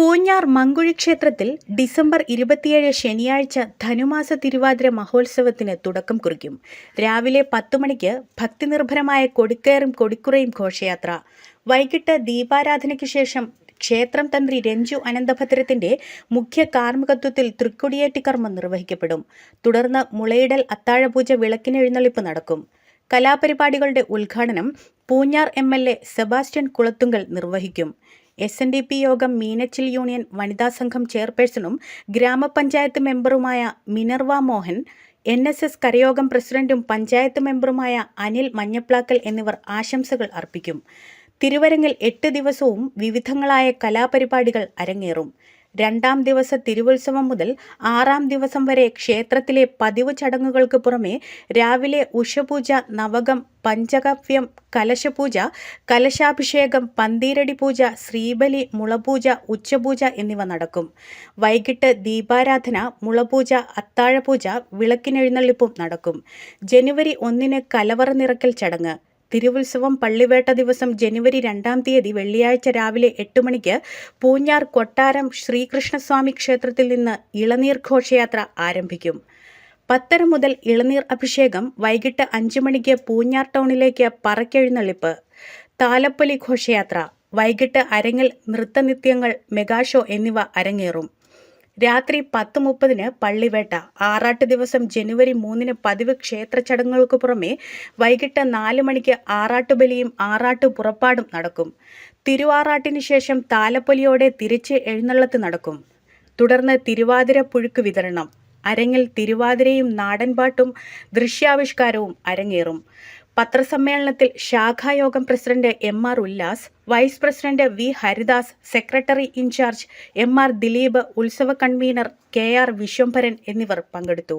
പൂഞ്ഞാർ മങ്കുഴി ക്ഷേത്രത്തിൽ ഡിസംബർ ഇരുപത്തിയേഴ് ശനിയാഴ്ച ധനുമാസ തിരുവാതിര മഹോത്സവത്തിന് തുടക്കം കുറിക്കും. രാവിലെ പത്തു മണിക്ക് ഭക്തിനിർഭരമായ കൊടിക്കയറും കൊടിക്കുറയും ഘോഷയാത്ര. വൈകിട്ട് ദീപാരാധനയ്ക്ക് ശേഷം ക്ഷേത്രം തന്ത്രി രഞ്ജു അനന്തഭദ്രത്തിന്റെ മുഖ്യ കാർമ്മികത്വത്തിൽ തൃക്കൊടിയേറ്റ് കർമ്മം നിർവഹിക്കപ്പെടും. തുടർന്ന് മുളയിടൽ അത്താഴപൂജ വിളക്കിനെഴുന്നള്ളിപ്പ് നടക്കും. കലാപരിപാടികളുടെ ഉദ്ഘാടനം Poonjar M L A Sebastian Kulathunkal നിർവഹിക്കും. എസ് എൻ ഡി പി യോഗം മീനച്ചിൽ യൂണിയൻ വനിതാ സംഘം ചെയർപേഴ്സണും ഗ്രാമപഞ്ചായത്ത് മെമ്പറുമായ Minerva Mohan N S S കരയോഗം പ്രസിഡന്റും പഞ്ചായത്ത് മെമ്പറുമായ അനിൽ മഞ്ഞപ്ലാക്കൽ എന്നിവർ ആശംസകൾ അർപ്പിക്കും. തിരുവരങ്ങിൽ എട്ട് ദിവസവും വിവിധങ്ങളായ കലാപരിപാടികൾ അരങ്ങേറും. രണ്ടാം ദിവസ തിരുവുത്സവം മുതൽ ആറാം ദിവസം വരെ ക്ഷേത്രത്തിലെ പതിവ് ചടങ്ങുകൾക്ക് പുറമെ രാവിലെ ഉഷപൂജ നവകം പഞ്ചഗവ്യം കലശപൂജ കലശാഭിഷേകം പന്തീരടി പൂജ ശ്രീബലി മുളപൂജ ഉച്ചപൂജ എന്നിവ നടക്കും. വൈകിട്ട് ദീപാരാധന മുളപൂജ അത്താഴപൂജ വിളക്കിനെഴുന്നള്ളിപ്പും നടക്കും. ജനുവരി ഒന്നിന് കലവറ നിറക്കൽ ചടങ്ങ്. തിരുവുത്സവം പള്ളിവേട്ട ദിവസം ജനുവരി രണ്ടാം തീയതി വെള്ളിയാഴ്ച രാവിലെ എട്ട് മണിക്ക് പൂഞ്ഞാർ കൊട്ടാരം ശ്രീകൃഷ്ണസ്വാമി ക്ഷേത്രത്തിൽ നിന്ന് ഇളനീർ ഘോഷയാത്ര ആരംഭിക്കും. പത്തര മുതൽ ഇളനീർ അഭിഷേകം വൈകിട്ട് അഞ്ച് മണിക്ക് പൂഞ്ഞാർ ടൗണിലേക്ക് പറക്കെഴുന്നള്ളിപ്പ് താലപ്പൊലി ഘോഷയാത്ര വൈകിട്ട് അരങ്ങിൽ നൃത്തനിത്യങ്ങൾ മെഗാഷോ എന്നിവ അരങ്ങേറും. രാത്രി പത്ത് മുപ്പതിന് പള്ളിവേട്ട. ആറാട്ട് ദിവസം ജനുവരി മൂന്നിന് പതിവ് ക്ഷേത്ര ചടങ്ങുകൾക്ക് പുറമെ വൈകിട്ട് നാല് മണിക്ക് ആറാട്ട് ബലിയും ആറാട്ട് പുറപ്പാടും നടക്കും. തിരുവാറാട്ടിന് ശേഷം താലപ്പൊലിയോടെ തിരിച്ച് എഴുന്നള്ളത്ത് നടക്കും. തുടർന്ന് തിരുവാതിര പുഴുക്ക് വിതരണം. അരങ്ങിൽ തിരുവാതിരയും നാടൻപാട്ടും ദൃശ്യാവിഷ്കാരവും അരങ്ങേറും. പത്രസമ്മേളനത്തിൽ ശാഖായോഗം president M R Ullas vice president V Haridas secretary in charge M R Dileep ഉത്സവ കൺവീനർ കെ ആർ വിശ്വംഭരൻ എന്നിവർ പങ്കെടുത്തു.